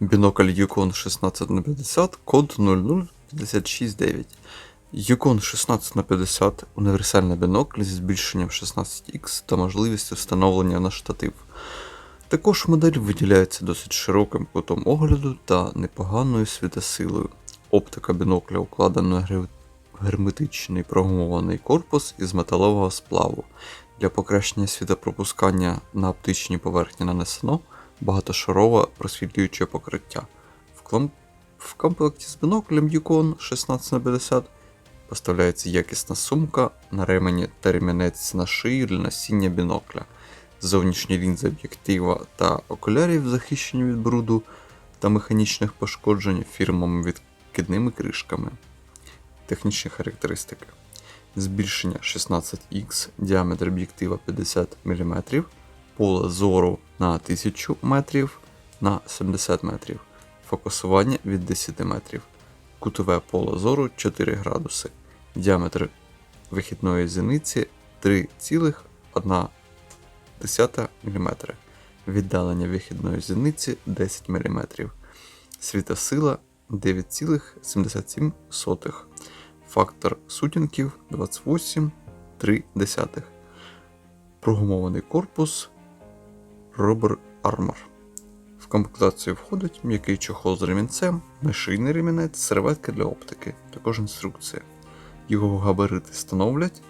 Бінокль Yukon 16х50, код 00569. Yukon 16х50 універсальний бінокль зі збільшенням 16х та можливістю встановлення на штатив. Також модель виділяється досить широким кутом огляду та непоганою світосилою. Оптика бінокля укладена в герметичний прогумований корпус із металевого сплаву. Для покращення світопропускання на оптичній поверхні нанесено багатошарове просвітлююче покриття. В, комплекті з біноклем Yukon 16х50 поставляється якісна сумка на ремені та ремінець на шию для носіння бінокля. Зовнішні лінзи об'єктива та окулярів захищені від бруду та механічних пошкоджень фірмами відкидними кришками. Технічні характеристики. Збільшення 16х, діаметр об'єктива 50 мм, поле зору на 1000 метрів на 70 метрів, фокусування від 10 метрів, кутове поле зору 4 градуси, діаметр вихідної зіниці 3,1 мм, віддалення вихідної зіниці 10 мм, світосила 9,77, фактор сутінків 28,3, прогумований корпус Rubber Armor. В комплектацію входить м'який чохол з ремінцем, нашийний ремінець, серветки для оптики, також інструкція. Його габарити становлять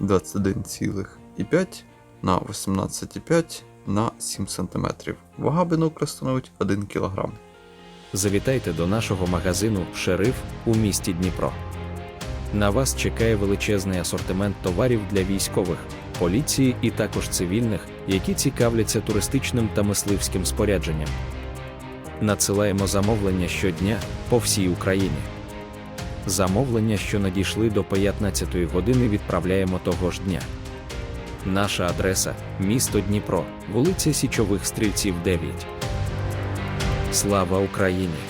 21,5 на 18,5 на 7 см. Вага бінокля становить 1 кг. Завітайте до нашого магазину Шериф у місті Дніпро. На вас чекає величезний асортимент товарів для військових, поліції і також цивільних, які цікавляться туристичним та мисливським спорядженням. Надсилаємо замовлення щодня по всій Україні. Замовлення, що надійшли до 15-ї години, відправляємо того ж дня. Наша адреса місто Дніпро, вулиця Січових Стрільців 9. Слава Україні!